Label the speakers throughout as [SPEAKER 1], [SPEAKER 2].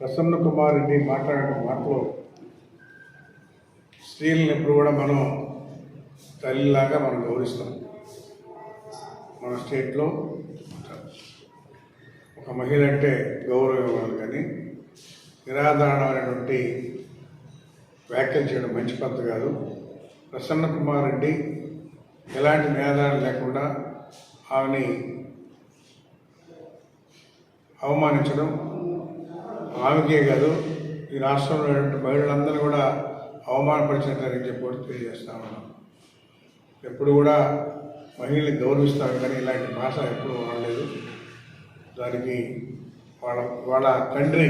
[SPEAKER 1] ప్రసన్న కుమార్ రెడ్డి మాట్లాడిన మాటలు స్త్రీలను ఎప్పుడు కూడా మనం తల్లిలాగా మనం గౌరవిస్తాం. మన స్టేట్లో ఒక మహిళ అంటే గౌరవం ఇవ్వాలి కానీ నిరాధారణమైనటువంటి వ్యాఖ్యలు చేయడం మంచి పద్ధతి కాదు. ప్రసన్న కుమార్ రెడ్డి ఎలాంటి నిరాధారణ లేకుండా ఆమెని అవమానించడం ఆమెకే కాదు ఈ రాష్ట్రంలో ఉన్నటువంటి మహిళలందరూ కూడా అవమానపరిచినట్లని చెప్పి కూడా తెలియజేస్తా ఉన్నాం ఎప్పుడు కూడా మహిళని గౌరవిస్తాం కానీ ఇలాంటి భాష ఎప్పుడు వాడలేదు దానికి వాళ్ళ వాళ్ళ తండ్రి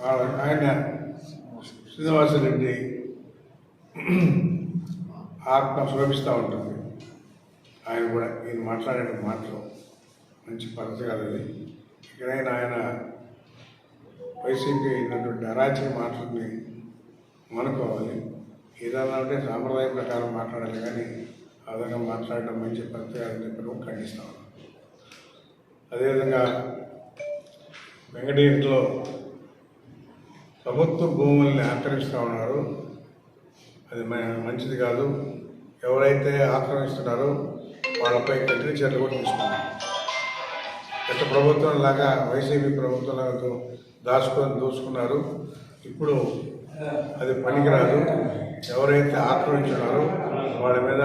[SPEAKER 1] వాళ్ళ ఆయన శ్రీనివాసరెడ్డి ఆత్మ శోభిస్తూ ఉంటుంది. ఆయన కూడా ఈయన మాట్లాడే మాటలు మంచి పద్ధతి కాదు అది ఇకనైనా ఆయన వైసీపీ అయినటువంటి అరాచక మాటలని అనుకోవాలి ఏదైనా ఉంటే సాంప్రదాయ ప్రకారం మాట్లాడాలి కానీ ఆ విధంగా మాట్లాడడం మంచి పద్ధతి కాదని చెప్పి కూడా అదేవిధంగా వెంకటగిరిలో ప్రభుత్వ భూముల్ని ఆక్రమిస్తూ ఉన్నారు. అది మంచిది కాదు. ఎవరైతే ఆక్రమిస్తున్నారో వాళ్ళపై కఠిన చర్యలు కూడా తీసుకున్నారు గత ప్రభుత్వం లాగా వైసీపీ ప్రభుత్వం లాగా దాచుకొని దోచుకున్నారు. ఇప్పుడు అది పనికిరాదు. ఎవరైతే ఆక్రమించున్నారో వాళ్ళ మీద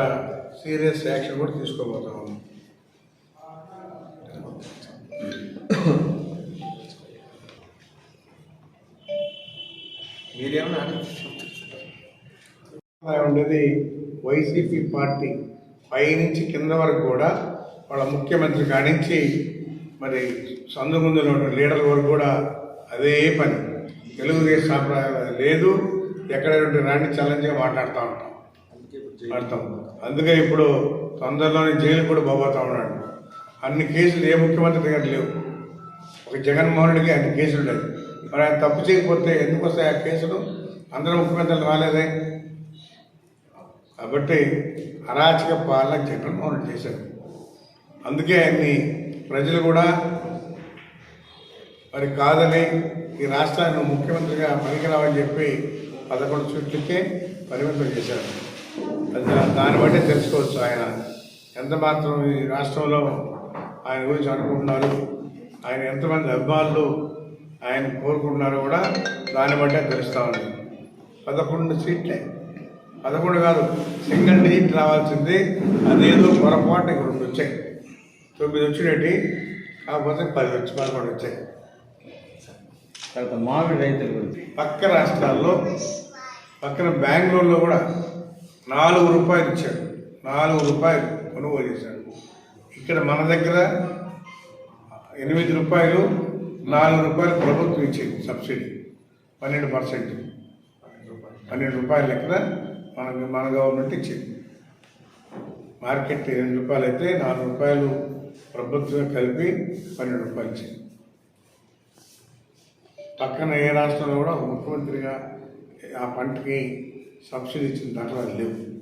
[SPEAKER 1] సీరియస్ యాక్షన్ కూడా తీసుకోబోతా ఉన్నాం ఉండేది వైసీపీ పార్టీ పైనుంచి కింద వరకు కూడా వాళ్ళ ముఖ్యమంత్రి కానించి మరి సందు ముందులో ఉన్న లీడర్ వరకు కూడా అదే పని. తెలుగుదేశం సాంప్రదాయం లేదు. ఎక్కడ ఉంటే రాండి ఛాలెంజ్గా మాట్లాడుతూ ఉంటాం. మాట్లాడతాం అందుకే ఇప్పుడు తొందరలోనే జైలు కూడా బాబోతా ఉన్నాడు. అన్ని కేసులు ఏ ముఖ్యమంత్రి దగ్గర లేవు. ఒక జగన్మోహన్ రెడ్డికి అన్ని కేసులు లేవు మరి ఆయన తప్పు చేయకపోతే ఎందుకు వస్తాయి ఆ కేసులు? అందరూ ముఖ్యమంత్రులు రాలేదే? కాబట్టి అరాచక పాలన జగన్మోహన్ రెడ్డి చేశారు. అందుకే ఆయన్ని ప్రజలు కూడా మరి కాదని ఈ రాష్ట్రాన్ని ముఖ్యమంత్రిగా పనికిరావని చెప్పి పదకొండు సీట్లకే పరిమితం చేశారు. అది దాన్ని బట్టే తెలుసుకోవచ్చు ఆయన. ఎంత మాత్రం ఈ రాష్ట్రంలో ఆయన గురించి అనుకుంటున్నారు? ఆయన ఎంతమంది అభిమానులు? ఆయన కోరుకుంటున్నారో కూడా దాన్ని బట్టే తెలుస్తూ ఉంది. పదకొండు సీట్లే. పదకొండు కాదు సింగిల్ డిజిట్ రావాల్సింది అదేదో పొరపాటు ఇక్కడ రెండు వచ్చాయి. తొమ్మిది వచ్చినట్టు కాకపోతే పది వచ్చి పదకొండు వచ్చాయి.
[SPEAKER 2] తర్వాత మామిడి రైతుల గురించి.
[SPEAKER 1] పక్క రాష్ట్రాల్లో పక్కన బెంగళూరులో కూడా నాలుగు రూపాయలు ఇచ్చాడు. నాలుగు రూపాయలు కొనుగోలు చేశాడు. ఇక్కడ మన దగ్గర ఎనిమిది రూపాయలు నాలుగు రూపాయలు ప్రభుత్వం ఇచ్చింది సబ్సిడీ. పన్నెండు పర్సెంట్. పన్నెండు రూపాయల లెక్కన మన మన గవర్నమెంట్ ఇచ్చింది. మార్కెట్ రెండు రూపాయలు అయితే నాలుగు రూపాయలు ప్రభుత్వం కలిపి పన్నెండు రూపాయలు ఇచ్చింది. పక్కన ఏ రాష్ట్రంలో కూడా ఒక ముఖ్యమంత్రిగా ఆ పంటకి సబ్సిడీ ఇచ్చిన దాఖలాలు లేవు.